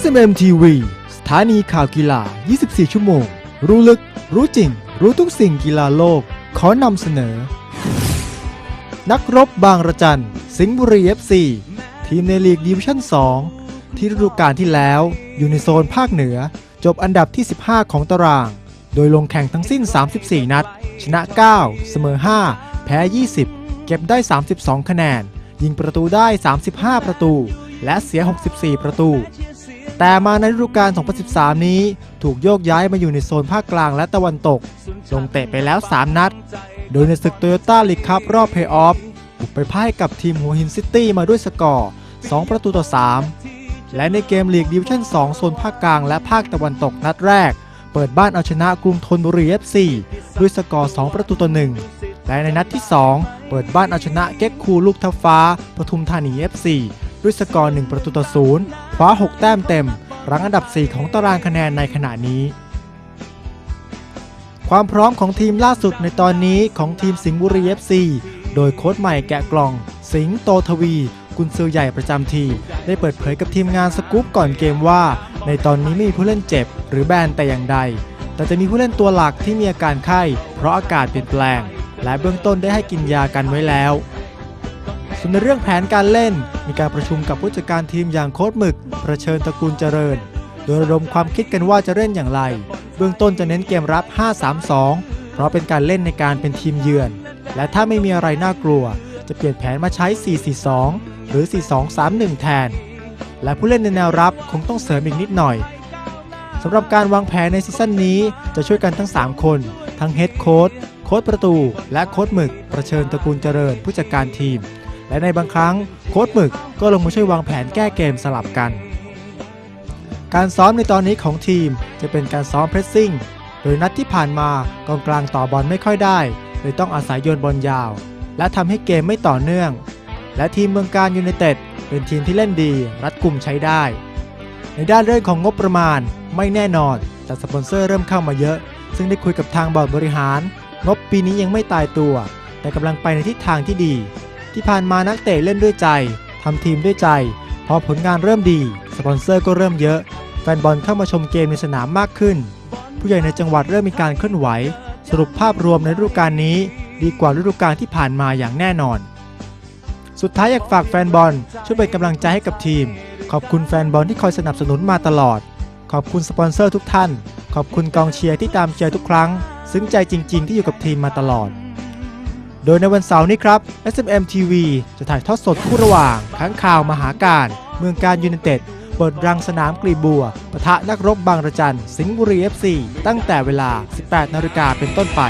SMM TV สถานีข่าวกีฬา 24 ชั่วโมง รู้ลึก รู้จริง รู้ทุกสิ่งกีฬาโลก ขอนำเสนอ นักรบบางระจัน สิงห์บุรี FC ทีมในลีกดิวิชั่น 2 ที่ฤดูกาลที่แล้ว อยู่ในโซนภาคเหนือ จบอันดับที่ 15 ของตาราง โดยลงแข่งทั้งสิ้น 34 นัด ชนะ 9 เสมอ 5 แพ้ 20 เก็บได้ 32 คะแนน ยิงประตูได้ 35 ประตู และเสีย 64 ประตู แต่มาในฤดูกาล 2013 นี้ ถูกโยกย้ายมาอยู่ในโซนภาคกลางและตะวันตก ลงเตะไปแล้ว 3 นัด โดยในศึกโตโยต้าลีกคัพรอบเพย์ออฟบุกไปพ่ายกับทีมหัวหินซิตี้มาด้วยสกอร์ 2 ประตูต่อ 3 และในเกมลีกดิวิชั่น 2 โซนภาคกลางและภาคตะวันตกนัดแรก เปิดบ้านเอาชนะกรุงธนบุรี FC ด้วยสกอร์ 2 ประตูต่อ 1 และในนัดที่ 2 เปิดบ้านเอาชนะเก็กคูลูกทับฟ้าปทุมธานี FC ด้วยสกอร์ 1 ประตูต่อ0คว้า 6 แต้มเต็ม รั้งอันดับ 4 ของตารางคะแนนในขณะนี้ ความพร้อมของทีมล่าสุดในตอนนี้ของทีมสิงห์บุรี FC โดยโค้ชใหม่แกะกล่อง สิงห์โตทวีกุนซือใหญ่ประจำทีม ได้เปิดเผยกับทีมงานสกู๊ปก่อนเกมว่า ในตอนนี้ไม่มีผู้เล่นเจ็บ หรือแบนแต่อย่างใด แต่จะมีผู้เล่นตัวหลักที่มีอาการไข้ เพราะอากาศเปลี่ยนแปลง และเบื้องต้นได้ให้กินยากันไว้แล้ว ส่วนในเรื่องแผนการเล่น มีการประชุมกับผู้จัดการทีมอย่างโค้ชหมึก ประเชิญตระกูลเจริญ โดยระดมความคิดกันว่าจะเล่นอย่างไร เบื้องต้นจะเน้นเกมรับ 5-3-2 เพราะเป็นการเล่นในการเป็นทีมเยือน และถ้าไม่มีอะไรน่ากลัว จะเปลี่ยนแผนมาใช้ 4-4-2 หรือ 4-2-3-1 แทน และผู้เล่นในแนวรับคงต้องเสริมอีกนิดหน่อยสำหรับการวางแผนในซีซั่นนี้จะช่วยกันทั้ง 3 คน ทั้งเฮดโค้ชโค้ชประตู และโค้ชหมึก ประเชิญตระกูลเจริญผู้จัดการทีม และในบางครั้งโค้ชหมึกก็ลงมาช่วยวางแผนแก้เกมสลับกัน การซ้อมในตอนนี้ของทีมจะเป็นการซ้อมเพรสซิ่ง โดยนัดที่ผ่านมากองกลางต่อบอลไม่ค่อยได้เลยต้องอาศัยโยนบอลยาว และทำให้เกมไม่ต่อเนื่อง และทีมเมืองการยูไนเต็ดเป็นทีมที่เล่นดี รัดกลุ่มใช้ได้ ในด้านเรื่องของงบประมาณไม่แน่นอนแต่สปอนเซอร์เริ่มเข้ามาเยอะ ซึ่งได้คุยกับทางบอร์ดบริหาร งบปีนี้ยังไม่ตายตัว แต่กำลังไปในทิศทางที่ดี ที่ผ่านมานักเตะเล่นด้วยใจทำทีมด้วยใจ พอผลงานเริ่มดี สปอนเซอร์ก็เริ่มเยอะ แฟนบอลเข้ามาชมเกมในสนามมากขึ้น ผู้ใหญ่ในจังหวัดเริ่มมีการเคลื่อนไหว สรุปภาพรวมในฤดูกาลนี้ ดีกว่าฤดูกาลที่ผ่านมาอย่างแน่นอน สุดท้ายอยากฝากแฟนบอลช่วยเป็นกำลังใจให้กับทีม ขอบคุณแฟนบอลที่คอยสนับสนุนมาตลอด ขอบคุณสปอนเซอร์ทุกท่าน ขอบคุณกองเชียร์ที่ตามเชียร์ทุกครั้ง ซึ้งใจจริง ๆ ที่อยู่กับทีมมาตลอด โดยในวันเสาร์นี้ครับ SMM TV จะถ่ายทอดสดคู่ระหว่างค้างข่าวมหาการ เมืองการยูเนเต็ดเปิดรังสนามกลีบบัวปะทะนักรบบางระจัน สิงห์บุรี FC ตั้งแต่เวลา 18 นาฬิกาเป็นต้นไป